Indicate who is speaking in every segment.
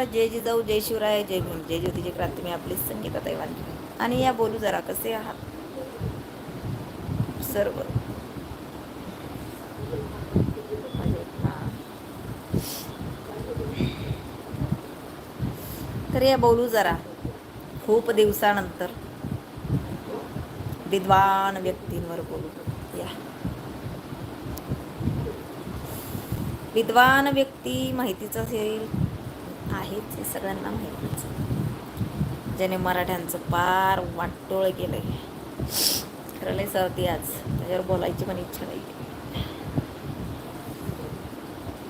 Speaker 1: नमस्कार जय जिजाऊ जय शिवराय जय भीम जय क्रांती. मी आपली संगीता तैवानगी आणि या बोलू जरा कसे आहात? सर्व. तर या बोलू जरा. खूप दिवसानंतर विद्वान व्यक्तींवर बोलू. या. विद्वान व्यक्ती माहितीच असेल आहेत हे सगळ्यांना माहितीच. ज्याने मराठ्यांचं पार वाटोळ केलंय. खरं लय सर्दी आज. त्याच्यावर बोलायची पण इच्छा नाही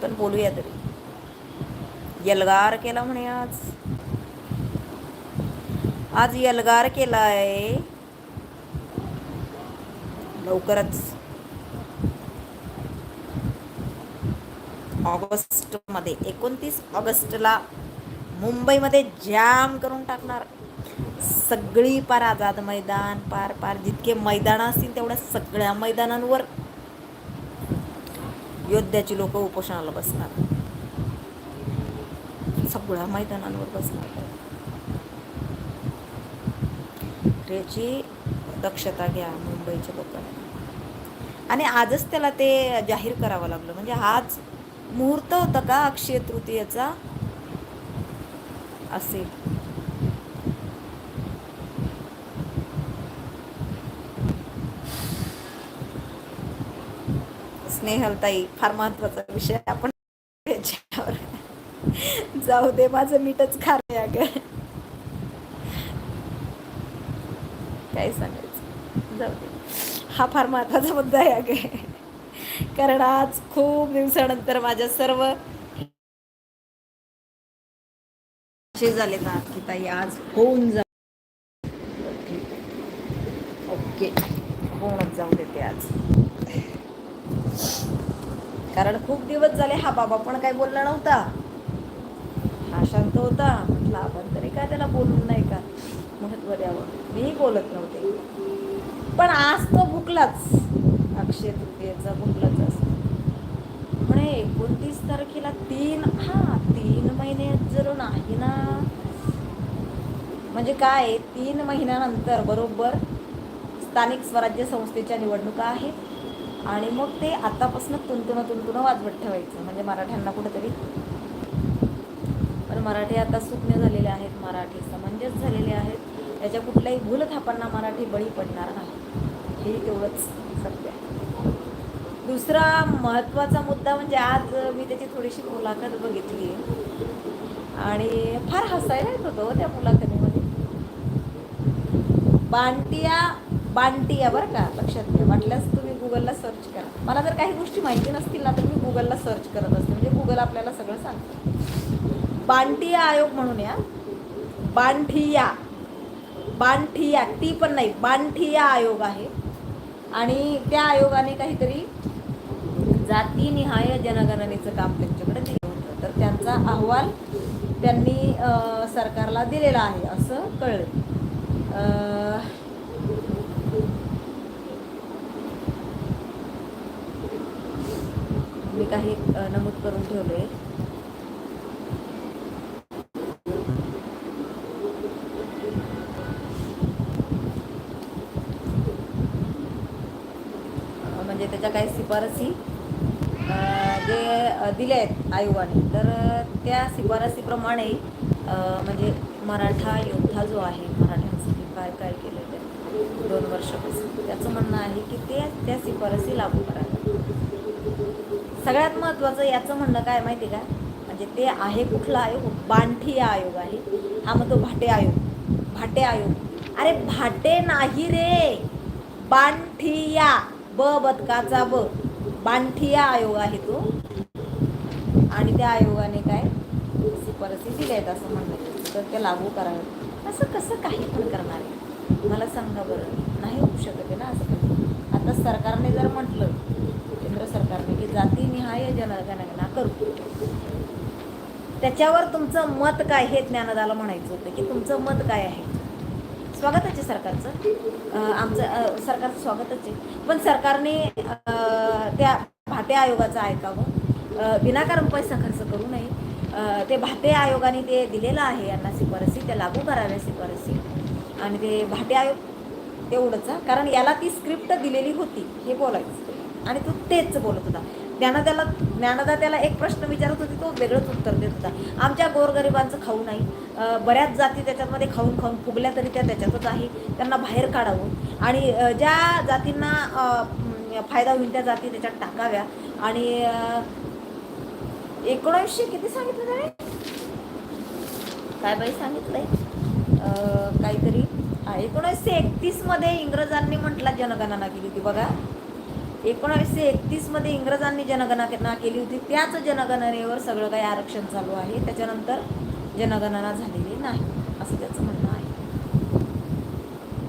Speaker 1: पण बोलूया तरी. यलगार केला म्हणे आज. आज यलगार केलाय. लवकरच. ऑगस्टमध्ये एकोणतीस ऑगस्टला मुंबईमध्ये जाम करून टाकणार. सगळी पार आझाद मैदान पार पार. जितके मैदानं असतील तेवढ्या सगळ्या मैदानांवर योद्ध्याची लोक उपोषणाला बसणार. सगळ्या मैदानांवर बसणार. याची दक्षता घ्या मुंबईच्या लोकांनी. आणि आजच त्याला ते जाहीर करावं लागलं. म्हणजे आज मुहूर्त होता का अक्षय तृतीयेचा? असेल. स्नेहलताई फार महत्त्वाचा विषय आपण याच्यावर जाऊ दे माझं मीठच खार अग. काय सांगायचं? जाऊ दे. हा फार महत्त्वाचा मुद्दा आहे अगं. कारण आज खूप दिवसानंतर माझ्या सर्व झाले ना की ताई आज होऊन जा ओके. होऊनच जाऊ देते आज. कारण खूप दिवस झाले हा बाबा पण काय बोलला नव्हता. हा शांत होता. म्हटलं आपण तरी काय त्याला बोलून नाही का? महत्त्व द्यावं मीही बोलत नव्हते. पण आज तो भुकलाच. अक्षय तृतीयेचा भुकला महिने एकोणतीस तारखेला तीन हा तीन महिने जर नाही ना. म्हणजे काय तीन महिन्यानंतर बरोबर? स्थानिक स्वराज्य संस्थेच्या निवडणुका आहेत. आणि मग ते आतापासून तुंतुणं तुंतुणं वाजवत ठेवायचं म्हणजे मराठ्यांना कुठेतरी. पण मराठी आता सुज्ञ झालेले आहेत मराठी समंजस झालेले आहेत. त्याच्या कुठल्याही भूलथापांना मराठी बळी पडणार नाही. हे तेवढंच सत्य आहे. दुसरा महत्त्वाचा मुद्दा म्हणजे आज मी त्याची थोडीशी मुलाखत बघितली. आणि फार हसायला येत होतं हो त्या मुलाखतीमध्ये. बांटिया बांटिया बरं का लक्षात घ्या वाटल्यास तुम्ही गुगलला सर्च करा. मला जर काही गोष्टी माहिती नसतील ना तर मी गुगलला सर्च करत असते. म्हणजे गुगल आपल्याला सगळं सांगतं. बांटिया आयोग म्हणून या. बांठिया. बांठिया. ती पण नाही बांठिया आयोग आहे. आणि त्या आयोगाने काहीतरी जातीनिहाय जनगणनेचं काम त्यांच्याकडे दिलं होतं. तर त्यांचा अहवाल त्यांनी सरकारला दिलेला आहे असं कळलं. मी काही नमूद करून ठेवले आहे म्हणजे त्याच्या काही शिफारसी जे दिले आहेत आयोगाने तर त्या शिफारसीप्रमाणे म्हणजे मराठा योद्धा जो आहे मराठ्यांसाठी काय काय केलं ते दोन वर्षापासून. त्याचं म्हणणं आहे की ते त्या शिफारसी लागू कराव्या सगळ्यात महत्त्वाचं याचं म्हणणं काय माहिती आहे का? म्हणजे ते आहे कुठला आयोग? बांठिया आयोग आहे. हा म्हणतो भाटे आयोग. भाटे आयोग. अरे भाटे नाही रे. बांठिया ब बदकाचा ब. बांठिया आयोग आहे तो. आणि त्या आयोगाने काय शिफारसी दिल्या आहेत असं म्हणलं तर ते लागू करावे. असं कसं काही पण करणार? आहे मला सांगा बरं. नाही होऊ शकत आहे ना असं पण आता सरकारने जर म्हटलं केंद्र सरकारने की जातीनिहाय जनगणना करू. त्याच्यावर तुमचं मत काय हे ज्ञानदाला म्हणायचं होतं की तुमचं मत काय आहे? स्वागतच आहे सरकारचं. आमचं सरकारचं स्वागतच आहे. पण सरकारने त्या भाटे आयोगाचं ऐकावं. अं, विनाकारण पैसा खर्च करू नये. ते भाटे आयोगाने ते दिलेलं आहे यांना शिफारसी ते लागू कराव्या शिफारसी. आणि ते भाटे आयोग तेवढंच कारण याला ती स्क्रिप्ट दिलेली होती हे बोलायचं. आणि तो तेच बोलत होता. ज्ञाना त्याला ज्ञानदा त्याला एक प्रश्न विचारत होती तो वेगळंच उत्तर देत होता. आमच्या गोरगरिबांचं खाऊ नाही. बऱ्याच जाती त्याच्यामध्ये खाऊन खाऊन फुगल्या तरी त्या त्याच्यातच आहे. त्यांना बाहेर काढावं. आणि ज्या जातींना फायदा होईल त्या जाती त्याच्यात टाकाव्या. आणि अं, किती सांगितलं त्याने? काय बाई सांगितलंय? अं, काहीतरी. एकोणीसशे एकतीसमध्ये इंग्रजांनी म्हटला जनगणना केली होती बघा. एकोणीसशे एकतीसमध्ये इंग्रजांनी जनगणना केली होती. त्याच जनगणनेवर सगळं काही आरक्षण चालू आहे. त्याच्यानंतर जनगणना झालेली नाही. असं त्याचं म्हणणं आहे.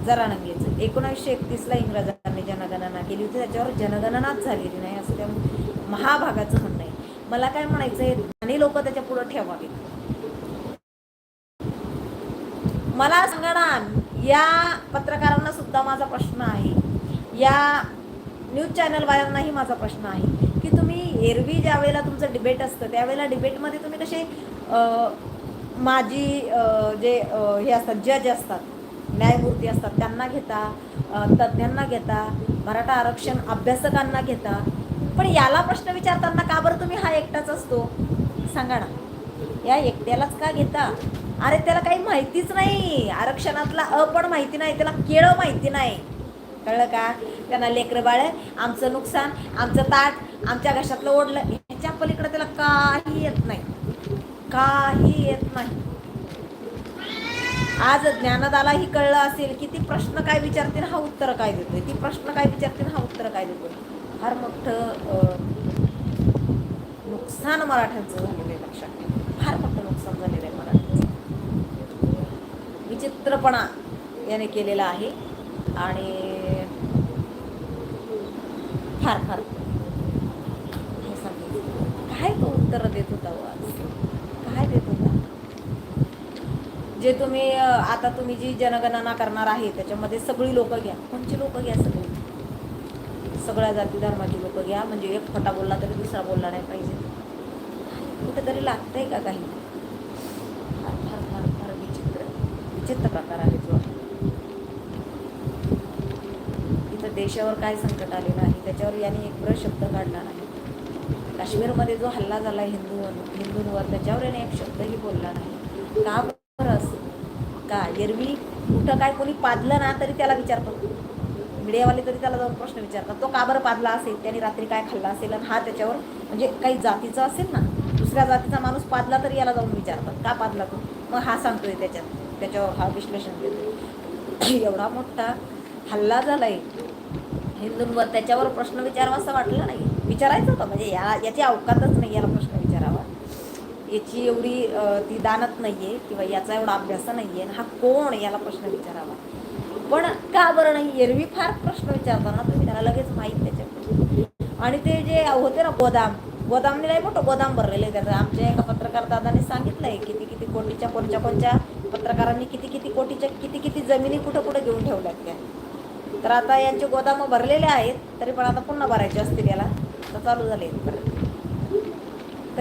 Speaker 1: जरा नंगेचं एकोणीसशे एकतीसला इंग्रजांनी जनगणना केली होती. त्याच्यावर जनगणनाच झालेली नाही असं त्या महाभागाचं म्हणणं आहे. मला काय म्हणायचं आहे? आणि लोक त्याच्या पुढं ठेवावे. मला सांगा ना या पत्रकारांना सुद्धा माझा प्रश्न आहे. या न्यूज चॅनलवाल्यांनाही माझा प्रश्न आहे. की तुम्ही एरवी ज्या वेळेला तुमचं डिबेट असतं त्यावेळेला डिबेटमध्ये तुम्ही कसे माजी जे हे असतात जज असतात न्यायमूर्ती असतात त्यांना घेता तज्ज्ञांना घेता मराठा आरक्षण अभ्यासकांना घेता. पण याला प्रश्न विचारताना का बरं तुम्ही हा एकटाच असतो? सांगा ना. या एकट्यालाच का घेता? अरे त्याला काही माहितीच नाही. आरक्षणातला अ पण माहिती नाही त्याला केळं माहिती नाही. कळलं का? त्यांना लेकरं बाळ आमचं नुकसान आमचं ताट आमच्या घशातलं ओढलं ह्याच्या पलीकडे त्याला काही येत नाही. काही येत नाही. आज ज्ञानदाला ही कळलं असेल की ती प्रश्न काय विचारते हा उत्तर काय देतोय? ती प्रश्न काय विचारते हा उत्तर काय देतोय? फार मोठं नुकसान मराठ्यांचं झालेलं आहे लक्षात ठेवा. फार मोठं नुकसान झालेलं आहे मराठ्यांचं. विचित्रपणा याने केलेला आहे आणि फार फार. काय तो उत्तर देत होता हो आज काय देत होता जे तुम्ही आता तुम्ही जी जनगणना करणार आहे त्याच्यामध्ये सगळी लोक घ्या. कोणची लोक घ्या सगळी? सगळ्या जाती धर्माची लोक घ्या. म्हणजे एक खोटा बोलला तरी दुसरा बोलला नाही पाहिजे. कुठेतरी लागतंय का काही? फार फार फार फार विचित्र विचित्र प्रकार आहे जो इथं देशावर काय संकट आलेलं आहे त्याच्यावर याने एक ब्र शब्द काढला नाही काश्मीरमध्ये जो हल्ला झाला हिंदू हिंदूंवर त्याच्यावर याने एक शब्दही बोलला नाही. का का? एरवी कुठं काय कोणी पाजलं ना तरी त्याला विचारतात मीडियावाले तरी त्याला जाऊन प्रश्न विचारतात. तो का बरं पाजला असेल? त्याने रात्री काय खाल्ला असेल? आणि हा त्याच्यावर म्हणजे काही जातीचा असेल ना दुसऱ्या जातीचा माणूस पाजला तरी याला जाऊन विचारतात. का पाजला तो? मग हा सांगतोय त्याच्यात. त्याच्यावर हा विश्लेषण देतो एवढा मोठा हल्ला झालाय. हिंदूंवर त्याच्यावर प्रश्न विचारावा असं वाटलं नाही. विचारायचं होतं. म्हणजे या याची अवकातच नाही. याला याची एवढी ती दानत नाही आहे किंवा याचा एवढा अभ्यास नाही आहे हा कोण? याला प्रश्न विचारावा. पण का बरं नाही? एरवी फार प्रश्न विचारताना तुम्ही त्याला लगेच माहीत त्याच्याकडे आणि ते जे होते ना गोदाम गोदामने नाही मोठं गोदाम भरलेलं आहे त्याचं. आमच्या एका पत्रकार दादाने सांगितलं आहे किती किती कोटीच्या कोणत्या कोणत्या पत्रकारांनी किती किती कोटीच्या किती किती जमिनी कुठं कुठं घेऊन ठेवल्यात त्या. तर आता यांचे गोदामं भरलेले आहेत तरी पण आता पुन्हा भरायचे असतील याला. तर चालू झाले आहेत. परत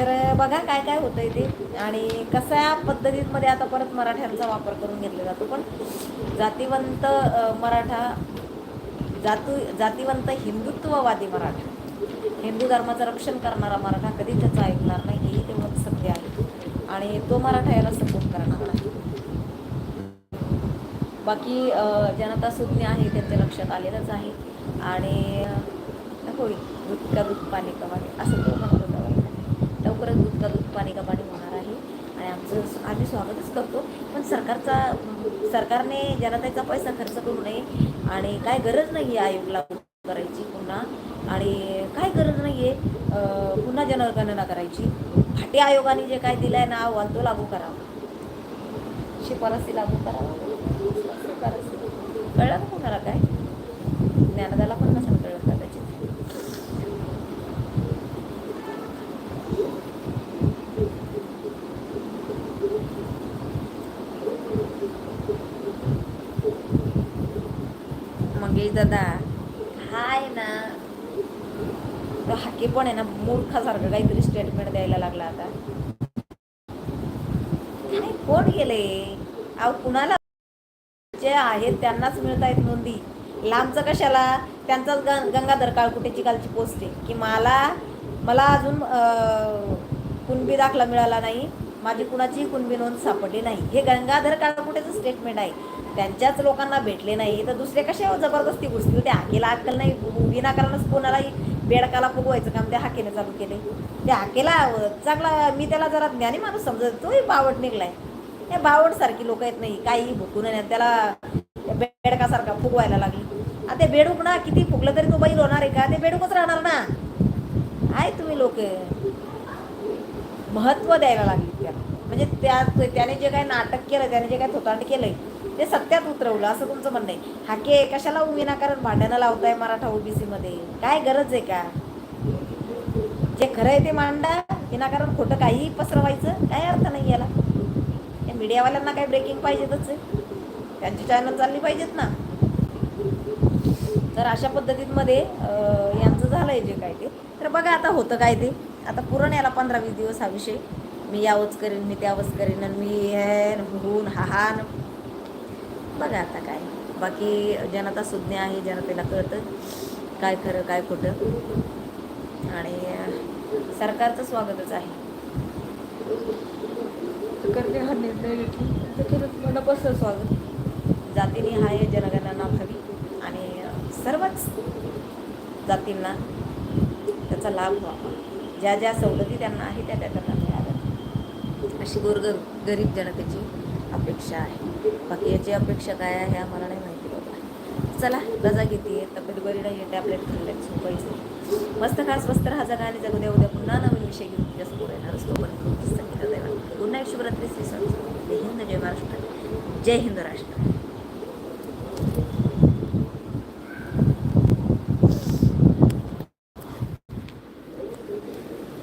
Speaker 1: तर बघा काय काय होतंय ते. आणि कशा पद्धतीमध्ये आता परत मराठ्यांचा वापर करून घेतला जातो. पण जातीवंत मराठा जातू जातीवंत हिंदुत्ववादी मराठा हिंदू धर्माचं रक्षण करणारा मराठा कधी त्याचं ऐकणार नाही हेही तेवढंच सत्य आहे. आणि तो मराठा याला सपोर्ट करणार नाही बाकी जनता सुज्ञ आहे त्यांच्या लक्षात आलेलंच आहे. आणि होईल दूध का दूध पाणी का असं तो म्हणतो होता बाई. लवकरच दूध का दूध पाणी का पाणी होणार आहे आणि आमचं स- आम्ही स्वागतच करतो. पण सरकारचा सरकारने जनतेचा पैसा खर्च करू नये आणि काय गरज नाही आहे आयोग लागू करायची पुन्हा. आणि काय गरज नाही आहे पुन्हा जनगणना करायची. फाटे आयोगाने जे काय दिलं आहे ना अहवाल तो लागू करावा. शिफारसी लागू करावा. शिफारसी कळलं का कोणाला काय? ज्ञानदाला पण नसेल. दादा. हाय ना. तो हाके पण आहे ना मूर्खासारखं काहीतरी स्टेटमेंट द्यायला लागला आता. नाही कोण गेले अहो कुणाला? जे आहेत त्यांनाच मिळत आहेत नोंदी. लांबचं कशाला? त्यांचाच गं गंगाधर काळकुटेची कालची पोस्ट आहे. की मला मला अजून कुणबी दाखला मिळाला नाही. माझी कुणाचीही कुणबी नोंद सापडली नाही. हे गंगाधर काळकुटेचं स्टेटमेंट आहे. त्यांच्याच लोकांना भेटले नाही. तर दुसरे कसे जबरदस्ती घुसतील त्या हाकेला अक्कल नाही. विनाकारणच कोणालाही बेडकाला फुगवायचं काम. त्या हाकेने चालू केले. त्या हाकेला चांगला मी त्याला जरा ज्ञानी माणूस समजत तोही बावट निघलाय. हे बावटसारखी लोक येत नाही. काही भुकून नाही त्याला बेडकासारखा फुगवायला लागली. आता ते बेडूक ना किती फुगलं तरी तो बैल होणार आहे का? ते बेडूकच राहणार ना. आहे तुम्ही लोक. महत्त्व द्यायला लागली. म्हणजे त्या त्याने जे काही नाटक केलं त्याने जे काही थोतांड केलंय ते सत्यात उतरवलं असं तुमचं म्हणणं आहे. हाके कशाला विनाकारण भांडणं लावताय मराठा ओबीसीमध्ये? काय गरज आहे का? जे खरं आहे ते मांडा विनाकारण खोटं काहीही पसरवायचं काय अर्थ नाही याला? या मीडियावाल्यांना काही ब्रेकिंग पाहिजेतच आहे. त्यांची चॅनल चालली पाहिजेत ना. तर अशा पद्धतीमध्ये यांचं झालं आहे जे काय ते. तर बघा आता होतं काय ते. आता पुरण याला पंधरा वीस दिवस हा विषय. मी यावंच करेन मी त्यावंच करेन आणि मी हे हुन हा हा न बघा आता काय. बाकी जनता सुज्ञ आहे जनतेला कळतं काय खरं काय खोटं. आणि सरकारचं स्वागतच आहे. करते हा निर्णय घेतला तर खरंच मनापासून स्वागत? जातीनिहाय जनगणना व्हावी आणि सर्वच जातींना त्याचा लाभ व्हावा. ज्या ज्या सवलती त्यांना आहे त्या त्या त्यांना अशी गोरगर गरीब जनतेची अपेक्षा आहे. बाकी याची अपेक्षा काय आहे आम्हाला नाही माहिती बाबा. चला रजा घेते तब्येत बरी नाही आहे टॅबलेट खाल्ल्यात पैसे. मस्त खा स्वस्त राहा जगा आणि जगू द्या उद्या पुन्हा नवीन विषय घेऊन तुझ्या समोर येणार असतो पण संगीता देवा. पुन्हा एक शुभरात्री श्री स्वामी जय हिंद जय महाराष्ट्र. जय हिंद राष्ट्र